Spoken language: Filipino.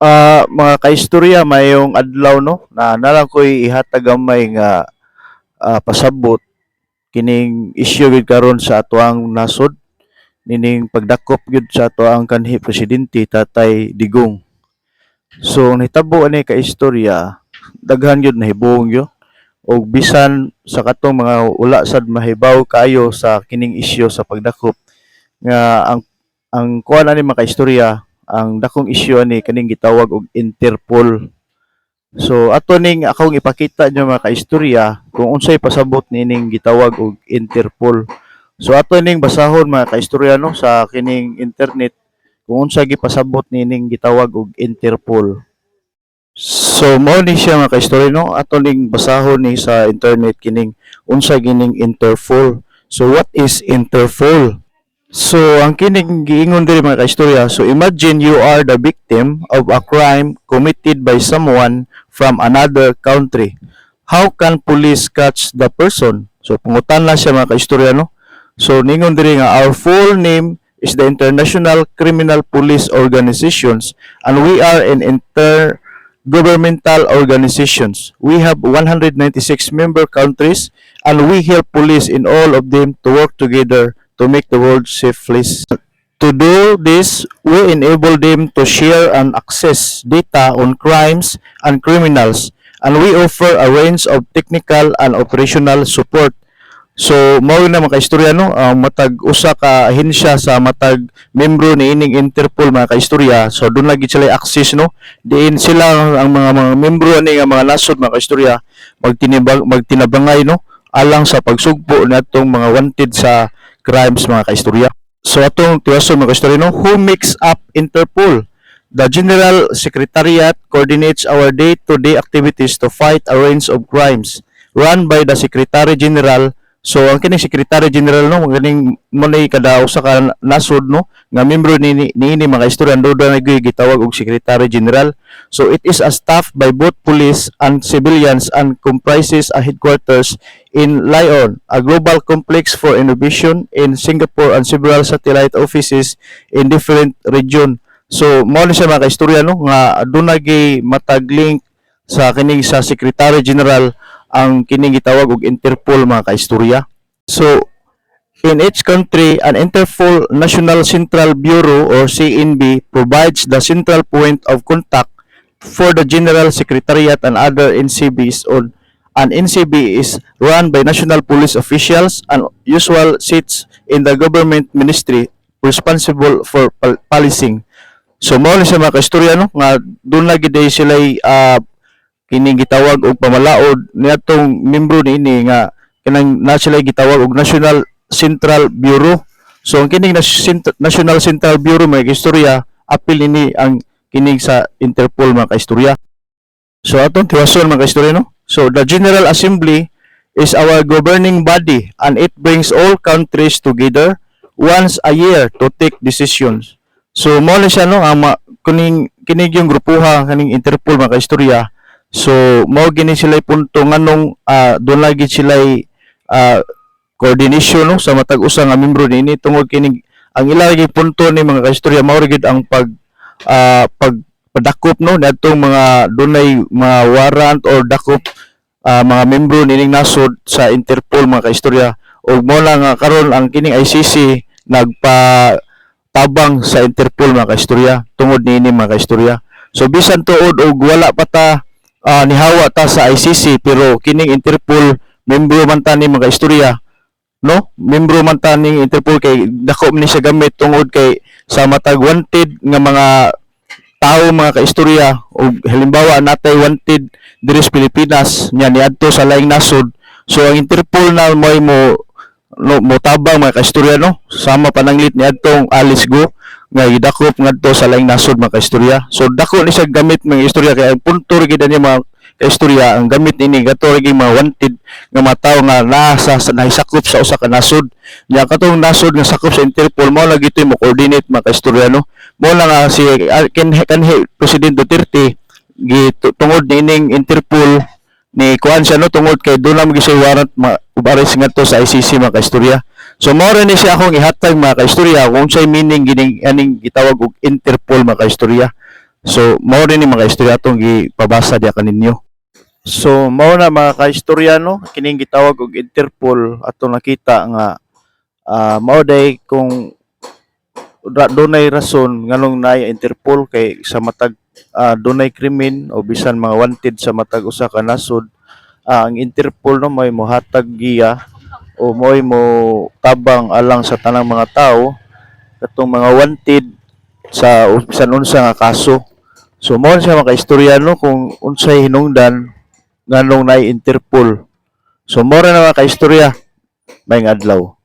Ah, mga kaistorya mayong adlaw no? Na nalang ko'y ihatag gamay nga ah, pasabot. Kining issue gid karon sa atoang nasod. Nining pagdakop gyud sa atoang kanhi presidente Tatay Digong. So nahitabo ani ka istorya daghan gyud nahibuong yo og bisan sa katong mga wala sad mahibaw kayo sa kining issue sa pagdakop. Nga ang ang kuan ani mga kaistorya ang dakong issue ani kaning gitawag og Interpol. So ato ning akong ipakita nyo mga kaistorya kung unsay pasabot nining gitawag og Interpol. So ato ning basahon mga kaistorya no sa kining internet kung unsa gipasabot nining gitawag og Interpol. So mao ni siya mga kaistorya no ato ning basahon ni sa internet kining unsa gining Interpol. So what is Interpol? So, ang kining giingon diri mga kaistorya, so imagine you are the victim of a crime committed by someone from another country. How can police catch the person? So, pangutan lang siya mga kaistorya, no? So, ningon diri nga, our full name is the International Criminal Police Organizations and we are an intergovernmental organizations. We have 196 member countries and we help police in all of them to work together to make the world safe place. To do this, we enable them to share and access data on crimes and criminals, and we offer a range of technical and operational support. So, mao na mga kaistorya no, ang matag usa ka ahensya sa matag membro ni ining Interpol mga kaistorya. So, doon lagi sila access no. Diin sila ang mga mga membro ni nga mga nasod mga kaistorya magtinibang magtinabangay no alang sa pagsugpo natong mga wanted sa crimes mga kaistorya. So atong tiwason mga kaistorya no, who makes up Interpol? The General Secretariat coordinates our day-to-day activities to fight a range of crimes run by the Secretary General. So ang kining Secretary General no, ganing na kada usa ka nasod no nga membro ni ni, ni mga istorya do na gitawag og Secretary General. So it is a staff by both police and civilians and comprises a headquarters in Lyon, a global complex for innovation in Singapore and several satellite offices in different region. So mao ni siya mga kaistorya no nga aduna gi matag link sa kining sa Secretary General ang kining gitawag og Interpol mga kaistorya. So in each country, an Interpol National Central Bureau or CNB provides the central point of contact for the General Secretariat and other NCBs on an NCB is run by national police officials and usual sits in the government ministry responsible for pol- policing. So mao ni sa mga kaistorya no nga doon lagi day sila uh, kining gitawag og pamalaod niadtong membro niini nga kanang na sila gitawag og National Central Bureau. So ang kining National Central Bureau mga kaistorya apil ini ang kining sa Interpol mga kaistorya. So atong tiwason mga kaistorya no. So the General Assembly is our governing body and it brings all countries together once a year to take decisions. So mo siya no ang kuning kining yung grupuha kaning Interpol mga kaistorya. So mao gini sila punto nganong uh, doon lagi sila uh, coordination no sa matag usa nga membro niini tungod kining ang ila lagi punto ni mga kaistorya mao gid ang pag ah, pag padakop no nadtong mga dunay mga warrant or dakop ah, mga membro nining nasod sa Interpol mga kaistorya. Ug mo lang nga karon ang kining ICC nagpa tabang sa Interpol mga kaistorya tungod niini mga kaistorya. So bisan tuod og wala pa ta ah, nihawa ta sa ICC pero kining Interpol membro man ta ni mga kaistorya no? Membro man ta ning Interpol kay dako man ni siya gamit tungod kay sa matag wanted nga mga tao mga kaistorya. O halimbawa natay wanted diri sa Pilipinas nya niadto sa laing nasod. So ang Interpol na mo mo no, mo tabang mga kaistorya no? Sama pananglit niadtong Alice Go nga gidakop ngadto sa laing nasod mga kaistorya. So dako ni siya gamit mga istorya. Kay ang punto gid niya mga kaistorya ang gamit ini gato ri mga wanted nga mga tao nga nasa sa nahisakop sa usa ka nasod. Nya katong nasod nga sakop sa Interpol mao lagi ito mo coordinate mga kaistorya no? Mo lang nga si ah, ken kanhi President Duterte gitu tungod ni ining Interpol ni kuan siya no? Tungod kay siya warrant ma ubaris ngadto sa ICC mga kaistorya so mao ni siya akong ihatag mga kaistorya kung sa'y meaning gining aning gitawag og Interpol mga kaistorya. So mao ni mga istorya atong gipabasa diya kaninyo. So mao na mga kaistoryano kining gitawag og Interpol ato nakita nga ah, mao day kung dunay rason nganong naay Interpol kay sa matag ah, dunay krimen o bisan mga wanted sa matag usa ka nasod ah, ang Interpol no? May mohatag giya o mo'y mo tabang alang sa tanang mga tao katong mga wanted sa bisan unsa nga kaso. So na siya mga kaistoryano kung unsay hinungdan nganong naay Interpol. So mao ra na mga kaistorya may adlaw.